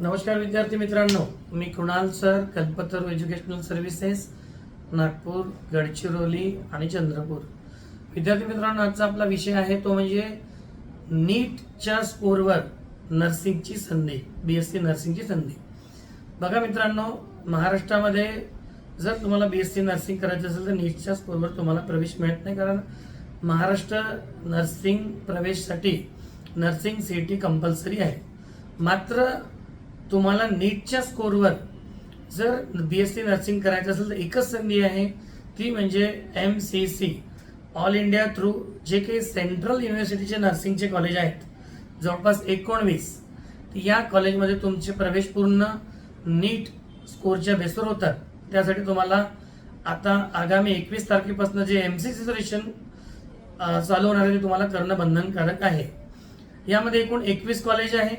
नमस्कार विद्यार्थी मित्रांनो मी Kunal sir Kalpataru educational services Nagpur Gadchiroli आणि चंद्रपूर. विद्यार्थी मित्रांनो आजचा आपला विषय आहे तो म्हणजे नीटच्या स्कोरवर नर्सिंगची संधी बी एस सी नर्सिंगची संधी. बघा मित्रांनो महाराष्ट्रामध्ये जर तुम्हाला बी एस सी नर्सिंग करायचं असेल तर नीटच्या स्कोरवर तुम्हाला प्रवेश मिळत नाही कारण महाराष्ट्र नर्सिंग प्रवेशसाठी नर्सिंग सी टी कंपल्सरी आहे. मात्र तुम्हाला नीटच्या स्कोरवर जर बी एस सी नर्सिंग करायचं असेल तर एकच संधी आहे ती म्हणजे M C C all India through जे काही सेंट्रल युनिव्हर्सिटीचे नर्सिंगचे कॉलेज आहेत जवळपास एकोणवीस. या कॉलेजमध्ये तुमचे प्रवेश पूर्ण नीट स्कोरच्या बेसवर होतात. त्यासाठी तुम्हाला आता आगामी एकवीस तारखेपासून जे एम सी सी रेशन चालू होणार आहे ते तुम्हाला करणं बंधनकारक आहे. यामध्ये एकूण एकवीस कॉलेज आहे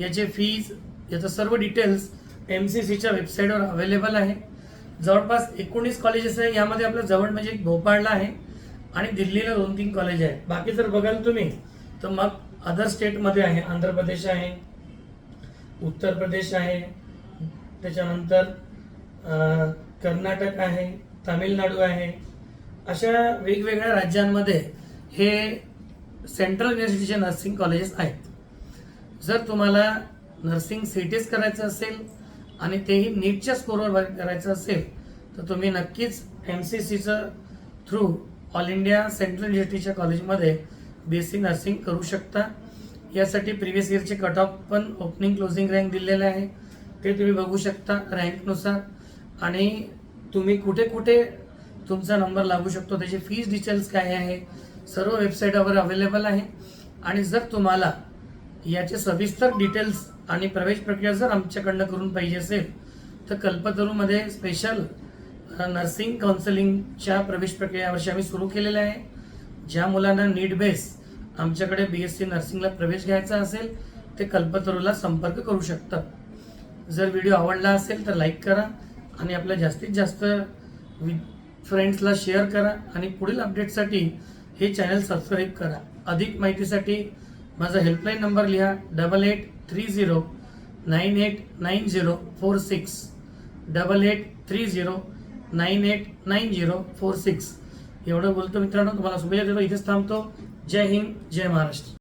याचे फीज याचं सर्व डिटेल्स एम सी सीच्या वेबसाईटवर अवेलेबल आहे. जवळपास एकोणीस कॉलेजेस आहे. यामध्ये आपलं जवळ म्हणजे एक भोपाळला आहे आणि दिल्लीला दोन तीन कॉलेज आहेत. बाकी जर बघाल तुम्ही तर मग अदर स्टेटमध्ये आहे. आंध्र प्रदेश आहे उत्तर प्रदेश आहे त्याच्यानंतर कर्नाटक आहे तामिळनाडू आहे. अशा वेगवेगळ्या राज्यांमध्ये हे सेंट्रल युनिव्हर्सिटीचे नर्सिंग कॉलेजेस आहेत. जर तुम्हाला नर्सिंग सी टीच करायचं असेल आणि तेही नीटच्या स्कोरवर करायचं असेल तर तुम्ही नक्कीच एम सी सीचं थ्रू ऑल इंडिया सेंट्रल युनिव्हर्सिटीच्या कॉलेजमध्ये बी एस सी नर्सिंग करू शकता. यासाठी प्रिव्हियस इयरचे कट ऑफ पण ओपनिंग क्लोजिंग रँक दिलेले आहे. ते तुम्ही बघू शकता रँकनुसार आणि तुम्ही कुठे कुठे तुमचा नंबर लागू शकतो त्याची फीज डिटेल्स काय आहे सर्व वेबसाईटवर अवेलेबल आहे. आणि जर तुम्हाला याचे सविस्तर डिटेल्स आणि प्रवेश प्रक्रिया जर आमच्याकडनं करून पाहिजे असेल तर कल्पतरूमध्ये स्पेशल नर्सिंग काउन्सिलिंगच्या प्रवेश प्रक्रिया यावर्षी आम्ही सुरू केलेल्या आहे. ज्या मुलांना नीट बेस आमच्याकडे बी एस सी नर्सिंगला प्रवेश घ्यायचा असेल ते कल्पतरूला संपर्क करू शकतात. जर व्हिडिओ आवडला असेल तर लाईक करा आणि आपल्या जास्तीत जास्त वि फ्रेंड्सला शेअर करा आणि पुढील अपडेटसाठी हे चॅनल सबस्क्राईब करा. अधिक माहितीसाठी माझा हेल्पलाईन नंबर लिहा double eight three zero nine eight nine zero four six double eight three zero nine eight nine zero four six एवढं बोलतो मित्रांनो तुम्हाला शुभेच्छा देतो इथेच थांबतो. जय हिंद जय महाराष्ट्र.